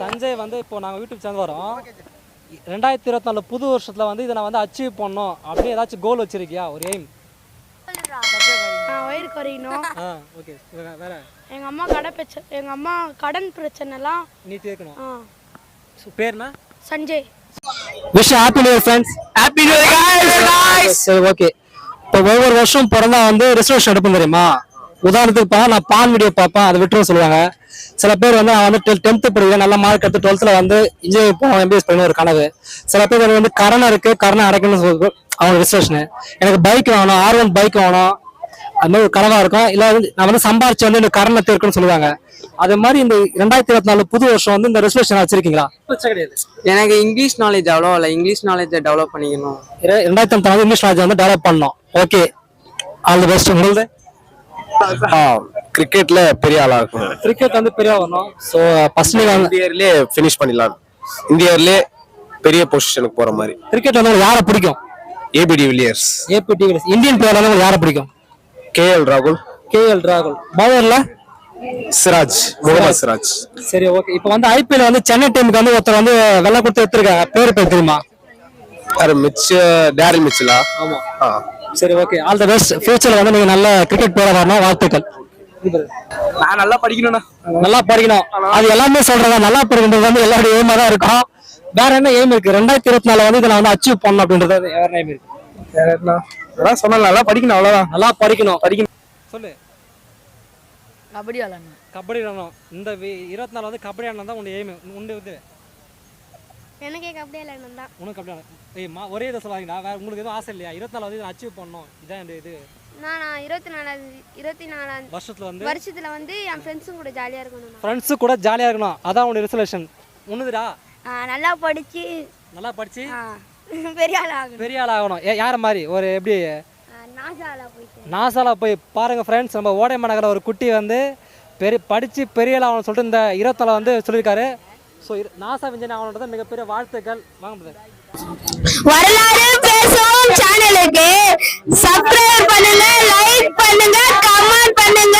சஞ்சய் வந்து இப்போ நாங்கள் யூடியூப் சேனல் வரோம். ரெண்டாயிரத்தி இருபத்தி நாலு புது வருஷத்தில் வந்து இதை நான் வந்து அச்சீவ் பண்ணணும் அப்படின்னு ஏதாச்சும் கோல் வச்சிருக்கியா? ஒரு எய்ம் வயிறு குறையணும் ஆ ஓகே வேற எங்கள் அம்மா கடை பிரச்சனை எங்கள் அம்மா கடன் பிரச்சனைலாம் நீ தீர்க்கணும் பேர்னா? Sanjay. Wish happy new friends happy new சரி ஓகே இப்போ ஒவ்வொரு வருஷம் பிறந்தா வந்து ரிசர்வேஷன் எடுப்போம் தெரியுமா? உதாரணத்துக்கு பா நான் பான் வீடியோ பார்ப்பேன் அதை விட்டுரும் சொல்லுவாங்க. சில பேர் வந்து நான் வந்து டென்த்து படிக்கிறேன் நல்ல மார்க் எடுத்து டுவெல்த்தில் வந்து இன்ஜினியரிங் போகணும் எம்பிஎஸ் பண்ணணும் ஒரு கனவு. சில பேர் எனக்கு வந்து கரணை இருக்கு கரணை அடைக்கணும்னு சொல்லி அவங்க ரிசர்வேஷன் எனக்கு பைக் வாங்கணும் ஆர் ஒன் பைக் வாங்கணும். அது மாதிரி ஒரு கனவா இருக்கும். இல்ல வந்து நான் வந்து சம்பாரிச்சு வந்து இந்த கடனை தீர்க்கணும்னு சொல்லுவாங்க. அது மாதிரி இந்த ரெண்டாயிரத்தி இருபத்தி நாலு புது வருஷம் வந்து இந்த ரிசர்வேஷன் வச்சிருக்கீங்களா? கிடையாது. எனக்கு இங்கிலீஷ் நாலேஜ் அவ்வளோ இல்லை. இங்கிலீஷ் நாலேஜை டெவலப் பண்ணிக்கணும். ரெண்டாயிரத்தி ஒன்பது இங்கிலீஷ் நாலேஜ் வந்து டெவலப் பண்ணோம் ஓகே ஆல் தி பெஸ்ட் உங்களுது? கிரிக்கெட்ல பெரிய ஆளா இருக்கும். கிரிக்கெட் வந்து பெரிய வரணும். ஸோ ஃபர்ஸ்ட் இந்தியர்லயே ஃபினிஷ் பண்ணிடலாம். இந்தியர்லயே பெரிய பொசிஷனுக்கு போற மாதிரி. கிரிக்கெட் வந்து யாரை பிடிக்கும்? ABD Villiers AB de Villiers Indian player வந்து யாரை பிடிக்கும்? கேஎல் ராகுல் கேஎல் ராகுல் பவர்ல சிராஜ் முகமது சிராஜ் சரி ஓகே இப்போ வந்து ஐபிஎல் வந்து சென்னை டீமுக்கு வந்து ஒருத்தர் வந்து வெள்ளை கொடுத்து எடுத்திருக்காங்க. பேர் பேர் தெரியுமா? யாரு மிச்ச டேரில் மிச்சலா? ஆமா. ஆ. சரி ஓகே ஆல் தி பெஸ்ட் ஃபியூச்சர்ல வந்து நீங்க நல்ல கிரிக்கெட் பிளேயர் வரணும் வாழ்த்துக்கள். நான் நல்லா படிக்கணும்ண்ணா. நல்லா படிக்கணும். அது எல்லாமே சொல்றதா நல்லா படிக்கிறது வந்து எல்லாருடைய எய்மா தான் இருக்கும். வேற என்ன எய்ம் இருக்கு? ரெண்டாயிரத்தி இருபத்தி நாலு வந்து இதை நான் வந்து அச்சீவ் பண்ணணும் அப்படின்றது வேற எய்ம் இருக்கு? அதான் சொன்னா நல்லா படிக்கணும் அவ்வளவுதான். நல்லா படிக்கணும். படிக்கணும். சொல்லு. கபடி விளாட்ணும் கபடி விளையாடணும். இந்த வி- இருபத்தி நாலு வந்து கபடி ஆடணும் தான் உன் எய்ம் உண்டு வந்து எனக்கே விளையாடணும் தான். உனக்கு. ஏய் மா ஒரே இதை சொல்லாதீங்கடா வேற உங்களுக்கு எதுவும் ஆசை இல்லையா? இருபத்தி நாலு வந்து இதை அச்சீவ் பண்ணணும். இதான் இந்த இது. நான் இருபத்தி நாலாவது இருபத்தி நாலாவது வருஷத்துல வந்து வருஷத்துல வந்து என் ஃப்ரெண்ட்ஸும் கூட ஜாலியாக இருக்கணும். ஃப்ரெண்ட்ஸு கூட ஜாலியா இருக்கணும். அதான் உன்னுடைய ரிசர்வேஷன் ஒண்ணுதுடா ஆ, நல்லா படிச்சு. நல்லா படிச்சு? ஆ, பெரிய ஆள் ஆகணும். பெரிய ஆள் ஆகணும். யார மாதிரி? ஒரு எப்படி? நாசால போய் பாருங்க ஃப்ரெண்ட்ஸ் நம்ம ஓடையம்ம நகர ஒரு குட்டி வந்து பெரிய படிச்சு பெரிய ஆள் ஆகணும்னு சொல்லிட்டு இந்த இருபத்தால வந்து சொல்லியிருக்காரு. ஸோ நாசா விஞ்ஞானி ஆகணுன்றது மிகப்பெரிய வாழ்த்துக்கள். வாங்க வரலாறு பேசுவோம் சேனலுக்கு சப்ஸ்கிரைப் பண்ணுங்க லைக் பண்ணுங்க கமெண்ட் பண்ணுங்க.